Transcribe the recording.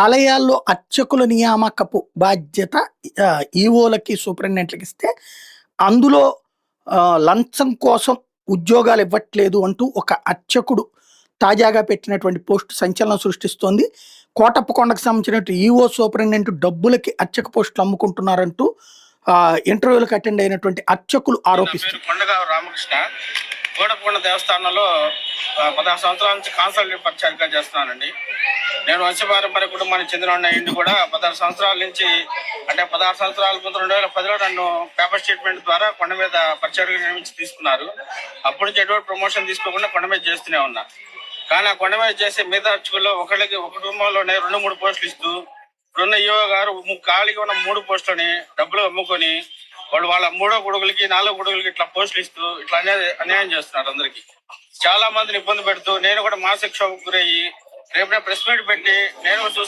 ఆలయాల్లో అర్చకుల నియామకపు బాధ్యత ఈఓలకి ఈవోలకి సూపరింటెండెంట్లకి ఇస్తే అందులో లంచం కోసం ఉద్యోగాలు ఇవ్వట్లేదు అంటూ ఒక అర్చకుడు తాజాగా పెట్టినటువంటి పోస్ట్ సంచలనం సృష్టిస్తోంది. కోటప్పకొండకు సంబంధించినట్టు ఈవో సూపరింటెండెంట్ డబ్బులకి అర్చక పోస్టులు అమ్ముకుంటున్నారంటూ ఇంటర్వ్యూలకు అటెండ్ అయినటువంటి అర్చకులు నా ఆరోపిస్తున్నారు రామకృష్ణ. కోటకొండ దేవస్థానంలో పదహారు సంవత్సరాల నుంచి కాన్సల్టెంట్ పరిచారిగా చేస్తున్నానండి. నేను వంశపారంపర్య కుటుంబానికి చెందిన ఇంటి కూడా పదహారు సంవత్సరాల నుంచి అంటే పదహారు సంవత్సరాల ముందు రెండు వేల పదిలో నన్ను పేపర్ స్టేట్మెంట్ ద్వారా కొండ మీద పరిచయాలు నియమించి తీసుకున్నారు. అప్పటి నుంచి ఎటువంటి ప్రమోషన్ తీసుకోకుండా కొండ మీద చేస్తూనే ఉన్నా. కానీ ఆ కొండ మీద చేసే మిగతా అర్చకుల్లో ఒకళ్ళకి ఒక కుటుంబంలోనే రెండు మూడు పోస్టులు ఇస్తూ ఇప్పుడున్న ఈవో గారు ఖాళీగా ఉన్న మూడు పోస్టులని డబ్బులు అమ్ముకొని వాళ్ళు వాళ్ళ మూడో కొడుకులకి నాలుగో కొడుకులకి ఇట్లా పోస్టులు ఇస్తూ ఇట్లా అన్యాయం అన్యాయం చేస్తున్నారు అందరికి. చాలా మందిని ఇబ్బంది పెడుతూ నేను కూడా మానసిక క్షోభకు గురయ్యి రేపు నేను ప్రెస్ మీట్ పెట్టి నేను కూడా చూసి